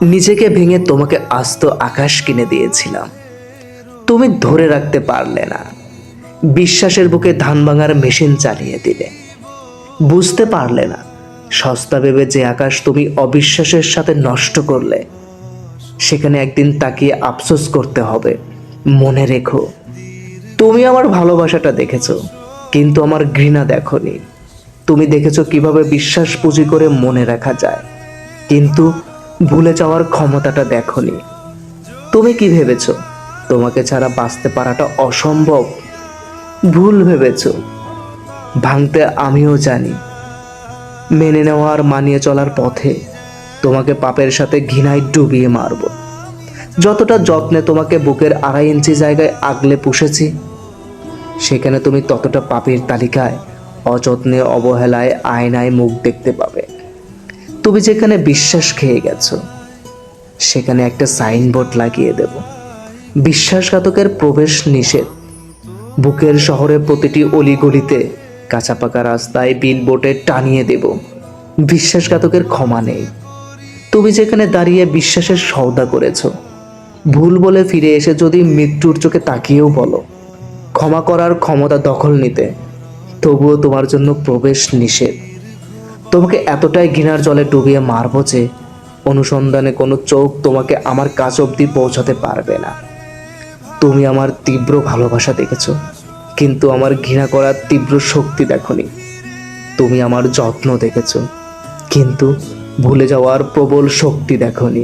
নিজেকে ভেঙে তোমাকে আস্ত আকাশ কিনে দিয়েছিলাম। তুমি ধরে রাখতে পারলে না। বিশ্বাসের বুকে ধান ভাঙার মেশিন চালিয়ে দিলে। বুঝতে পারলে না, সস্তা ভেবে যে আকাশ তুমি অবিশ্বাসের সাথে নষ্ট করলে, সেখানে একদিন তাকিয়ে আফসোস করতে হবে। মনে রেখো, তুমি আমার ভালোবাসাটা দেখেছ, কিন্তু আমার ঘৃণা দেখনি। তুমি দেখেছ কীভাবে বিশ্বাস পুঁজি করে মনে রাখা যায়। কিন্তু ভুলে যাওয়ার ক্ষমতাটা দেখনি। তুমি কি ভেবেছো? তোমাকে ছাড়া বাঁচতে পারাটা অসম্ভব। ভুল ভেবেছো। ভাঙতে আমিও জানি। মেনে নেওয়া আর মানিয়ে চলার পথে তোমাকে পাপের সাথে ঘৃণায় ডুবিয়ে মারব। যতটা যত্নে তোমাকে বুকের আড়াই ইঞ্চি জায়গায় আগলে পুষেছি, সেখানে তুমি ততটা পাপের তালিকায় অযত্নে অবহেলায় আয়নায় মুখ দেখতে পাবে। তুমি যেখানে বিশ্বাস খেয়ে গেছো, সেখানে একটা সাইনবোর্ড লাগিয়ে দেব। বিশ্বাসঘাতকের প্রবেশ নিষেধ। বুকের শহরে প্রতিটি অলিগলিতে কাঁচা পাকা রাস্তায় বিলবোর্ডে টানিয়ে দেব। বিশ্বাসঘাতকের ক্ষমা নেই। তুমি যেখানে দাঁড়িয়ে বিশ্বাসের সওদা করেছ, ভুল বলে ফিরে এসে যদি মৃত্যুর চোখে তাকিয়েও বলো, ক্ষমা করার ক্ষমতা দখল নিতে, তবুও তোমার জন্য প্রবেশ নিষেধ। তোমাকে এতটাই ঘৃণার জলে ডুবিয়ে মারব যে অনুসন্ধানে কোনো চোখ তোমাকে আমার কাজ অবধি পৌঁছাতে পারবে না। তুমি আমার তীব্র ভালোবাসা দেখেছ, কিন্তু আমার ঘৃণা করার তীব্র শক্তি দেখনি। তুমি আমার যত্ন দেখেছ, কিন্তু ভুলে যাওয়ার প্রবল শক্তি দেখনি।